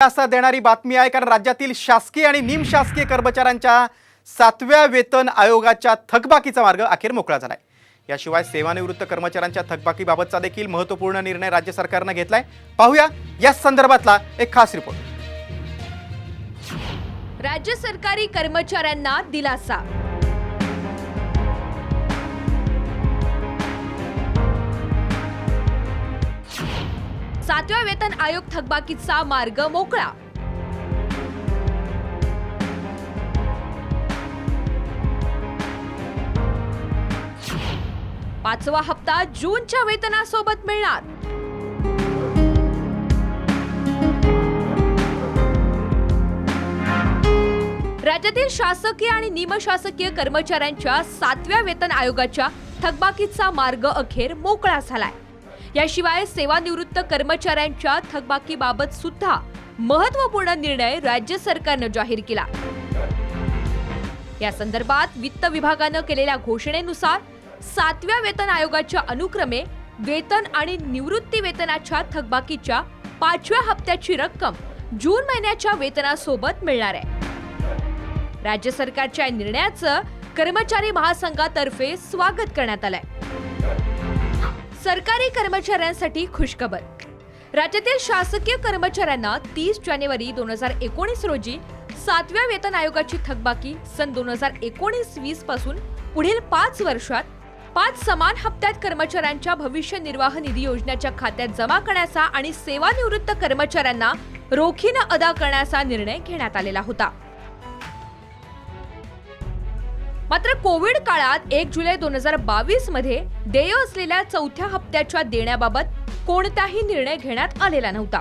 दिलासा देणारी बातमी आहे कारण राज्यातील शासकीय आणि निमशासकीय कर्मचाऱ्यांच्या सातव्या वेतन आयोगाच्या थकबाकीचा मार्ग अखेर मोकळा झालाय. याशिवाय सेवानिवृत्त कर्मचाऱ्यांच्या थकबाकीबाबतचा देखील महत्त्वपूर्ण निर्णय राज्य सरकारनं घेतलाय. पाहूया या संदर्भातला एक खास रिपोर्ट. राज्य सरकारी कर्मचाऱ्यांना दिलासा सातव्या वेतन आयोग थकबाकीचा मार्ग मोकळा. पाचवा हप्ता जूनच्या वेतनासोबत मिळणार. राज्यातील शासकीय आणि निमशासकीय कर्मचाऱ्यांच्या सातव्या वेतन आयोगाच्या थकबाकीचा मार्ग अखेर मोकळा झालाय. याशिवाय सेवानिवृत्त कर्मचाऱ्यांच्या थकबाकीबाबत सुद्धा महत्त्वपूर्ण निर्णय राज्य सरकारनं जाहीर केला. या संदर्भात वित्त विभागानं केलेल्या घोषणेनुसार सातव्या वेतन आयोगाच्या अनुक्रमे वेतन आणि निवृत्ती वेतनाच्या थकबाकीच्या पाचव्या हप्त्याची रक्कम जून महिन्याच्या वेतनासोबत मिळणार आहे. राज्य सरकारच्या निर्णयाचं कर्मचारी महासंघातर्फे स्वागत करण्यात आलंय. सरकारी कर्मचाऱ्यांसाठी खुशखबर. राज्यातील शासकीय कर्मचाऱ्यांना तीस जानेवारी दोन हजार एकोणीस रोजी सातव्या वेतन आयोगाची थकबाकी सन दोन हजार एकोणीस वीसपासून पुढील पाच वर्षात पाच समान हप्त्यात कर्मचाऱ्यांच्या भविष्य निर्वाह निधी योजनेच्या खात्यात जमा करण्याचा आणि सेवानिवृत्त कर्मचाऱ्यांना रोखीनं अदा करण्याचा निर्णय घेण्यात आलेला होता. मात्र कोविड काळात एक जुलै दोन हजार बावीसमध्ये देय असलेल्या चौथ्या हप्त्याच्या देण्याबाबत कोणताही निर्णय घेण्यात आलेला नव्हता.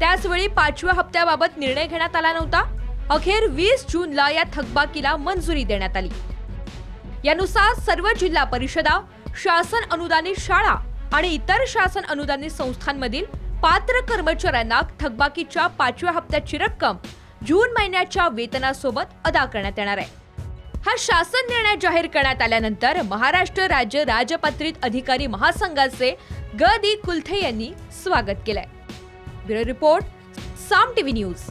त्याचवेळी पाचव्या हप्त्याबाबत निर्णय घेण्यात आला नव्हता. अखेर वीस जूनला या थकबाकीला मंजुरी देण्यात आली. यानुसार सर्व जिल्हा परिषदा शासन अनुदानित शाळा आणि इतर शासन अनुदानित संस्थांमधील पात्र कर्मचाऱ्यांना थकबाकीच्या पाचव्या हप्त्याची रक्कम जून महिन्याच्या वेतनासोबत अदा करण्यात येणार आहे. हा शासन निर्णय जाहीर करण्यात आल्यानंतर महाराष्ट्र राज्य राजपत्रित अधिकारी महासंघाचे ग. दी कुलथे यांनी स्वागत केलंय. Bureau report Saam TV news.